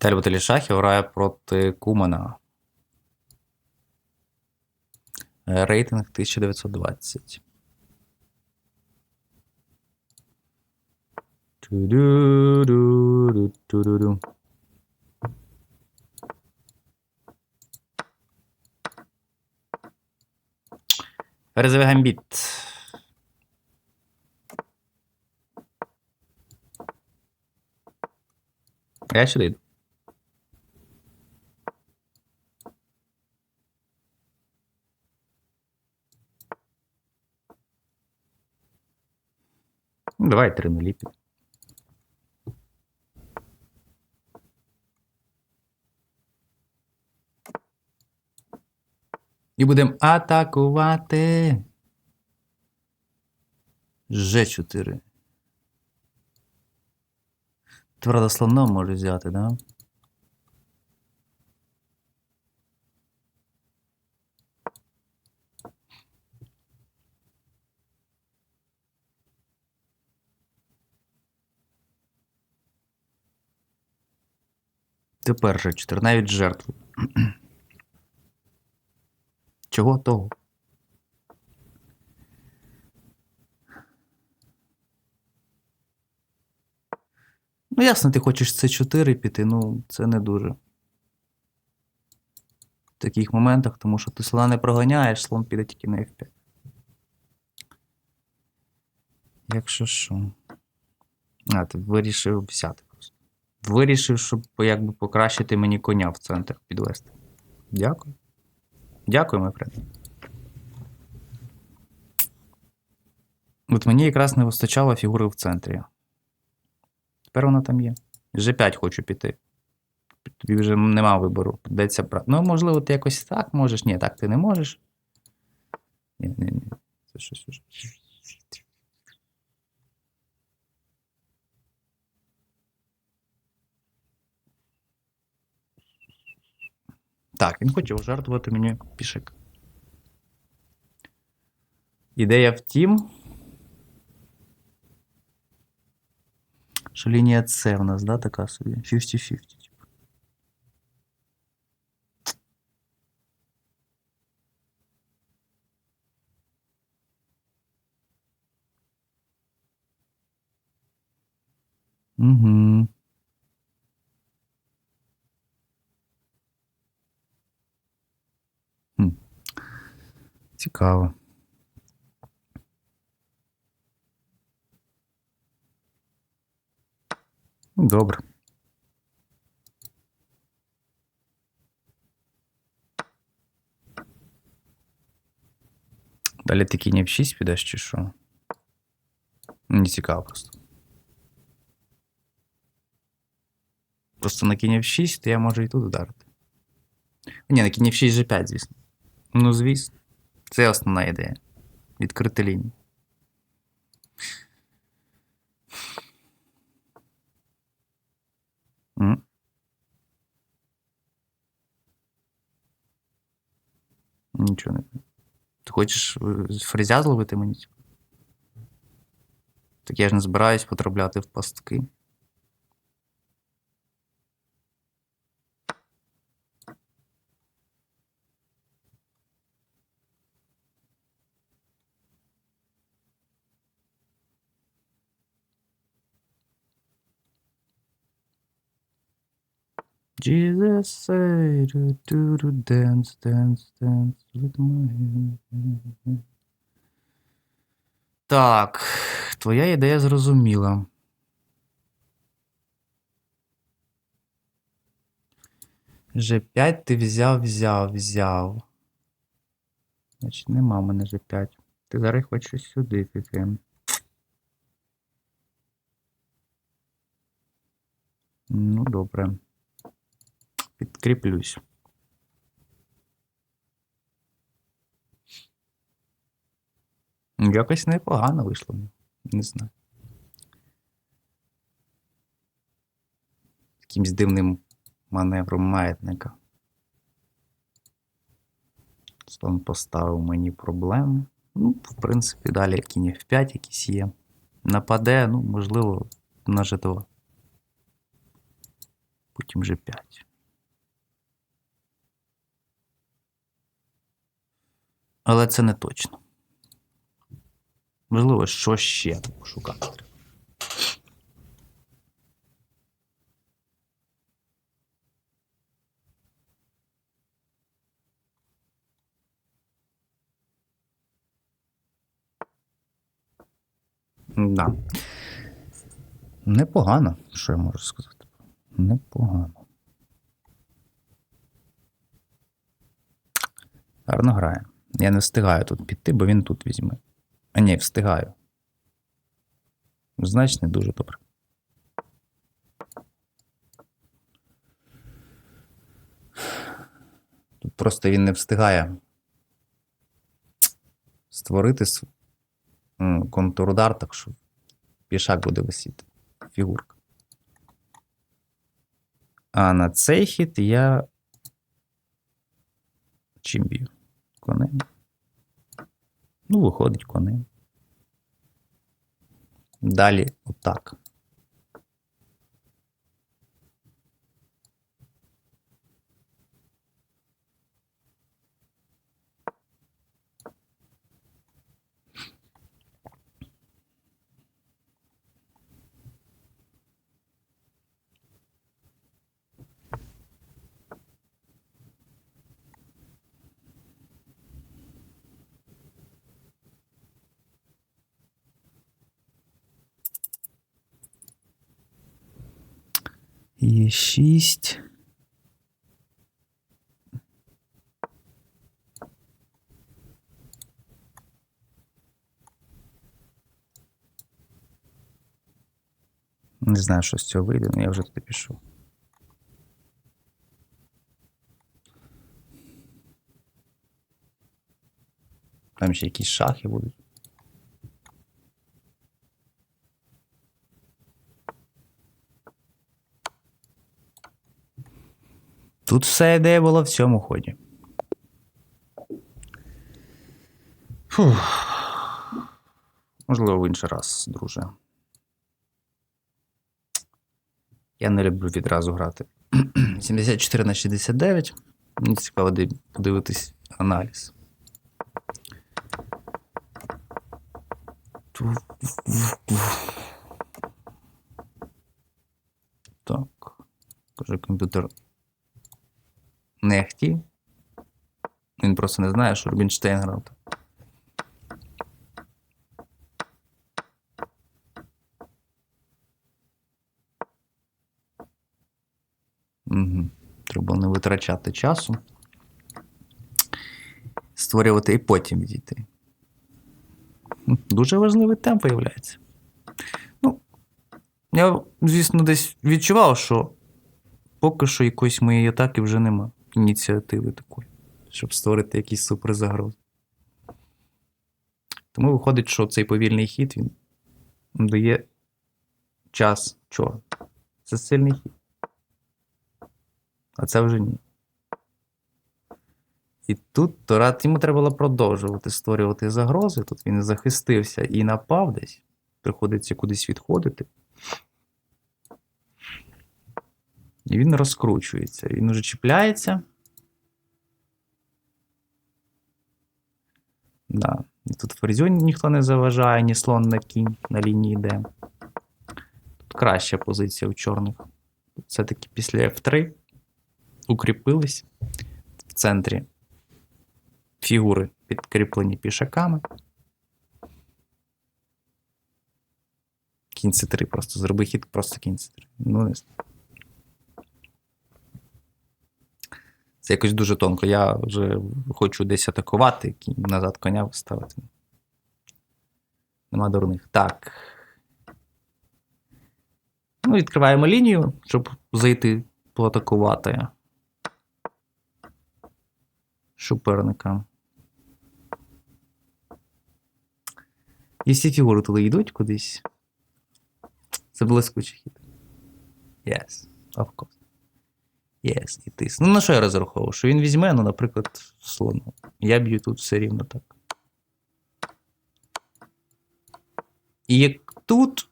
Віталій Баталій Шахів грає проти Кумана. Е, Рейтинг 1920. Ту-ду-ду-ду-ду-ду. Ферзовий гамбіт. Я сюди йду. Давай три нулі під. І будемо атакувати. Ж4. Твердо слоном може взяти, да? Тепер же 4, навіть жертву. Чого того? Ну, ясно, ти хочеш С4 піти, ну це не дуже. В таких моментах, тому що ти слона не проганяєш, слон піде тільки на F5. Якщо що. А, ти вирішив взяти. Вирішив, щоб якби покращити мені коня в центр підвести. Дякую. Дякую, мій френд. От мені якраз не вистачало фігури в центрі. Тепер вона там є. G5 хочу піти. Тобі вже нема вибору. Придеться брати. Ну, можливо, ти якось так можеш. Ні, так ти не можеш. Ні, ні, ні. Це щось Так, він хотів жартувати мені пішик. Ідея в тім, що лінія С у нас, да, така собі. 50-50. типу. Угу. Цікаво. Ну, Добре. Далі ти кінь F6 підеш чи що? Мені цікаво просто. Просто на кінь F6, то я можу і тут вдарити. Ні, на кінь F6 G5, звісно. Ну, звісно. Це основна ідея. Відкрити лінію. Нічого не. Ти хочеш е, фрезя зловити мені? Так я ж не збираюсь потрапляти в пастки. Jesus say do do do dance dance dance with my. Так, твоя ідея зрозуміла. G5 ти взяв, взяв, взяв. Значить, нема в мене G5. Ти зараз хочеш сюди піти. Ну, добре. Підкріплюсь. Якось непогано вийшло. Не знаю. Якимсь дивним маневром маятника. Слон поставив мені проблеми. Ну, в принципі, далі кінь F5 якісь є. Нападе, ну, можливо, на G2. потім G5. Але це не точно. Можливо, що ще шукати треба. Да. Непогано, що я можу сказати. Непогано. Гарно грає. Я не встигаю тут піти, бо він тут візьме. А ні, встигаю. Значить, не дуже добре. Тут просто він не встигає створити контрудар, так що пішак буде висіти. Фігурка. А на цей хід я. Чим б'ю? Конем. Ну, виходить коней. Далі отак. Є шість. Не знаю, що з цього вийде, але я вже туди пішов. Там ще якісь шахи будуть. Тут вся ідея була в цьому ході. Фух. Можливо, в інший раз, друже. Я не люблю відразу грати. 74 на 69. Мені цікаво подивитись аналіз. Так. Каже комп'ютер нехті. Він просто не знає, що Рубінштейн грав. Угу. Треба не витрачати часу. Створювати і потім відійти. Дуже важливий темп виявляється. Ну, я, звісно, десь відчував, що поки що якоїсь моєї атаки вже нема. Ініціативи такої, щоб створити якісь суперзагрози. Тому виходить, що цей повільний хід він дає час чого? Це сильний хід. А це вже ні. І тут Торат йому треба було продовжувати створювати загрози. Тут він захистився і напав десь. Приходиться кудись відходити. І він розкручується. Він уже чіпляється. Да. Тут ферзю ніхто не заважає, ні слон на кінь на лінії йде. Тут краща позиція у чорних. Все-таки після F3 укріпились в центрі фігури підкріплені пішаками. Кінь c 3 просто зроби хід, просто кінь c 3 Ну, не знаю. Це якось дуже тонко. Я вже хочу десь атакувати, назад коня вставити. Нема дурних. Так. Ну, відкриваємо лінію, щоб зайти поатакувати суперника. І всі фігури туди йдуть кудись. Це блискучий хід. Yes, of course. Yes, і тис. Ну, на що я розраховував? Що він візьме, ну, наприклад, слону. Я б'ю тут все рівно так. І як тут.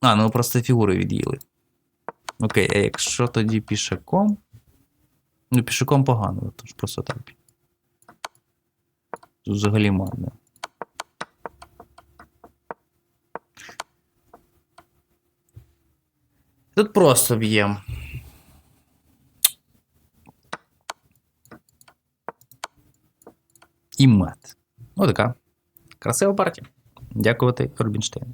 А, ну просто фігури від'їли. Окей, а якщо тоді пішаком. Ну, пішаком погано, тож просто так. Взагалі марно. Тут просто б'єм. І мат. Ну, така. Красива партія. Дякувати Рубінштейну.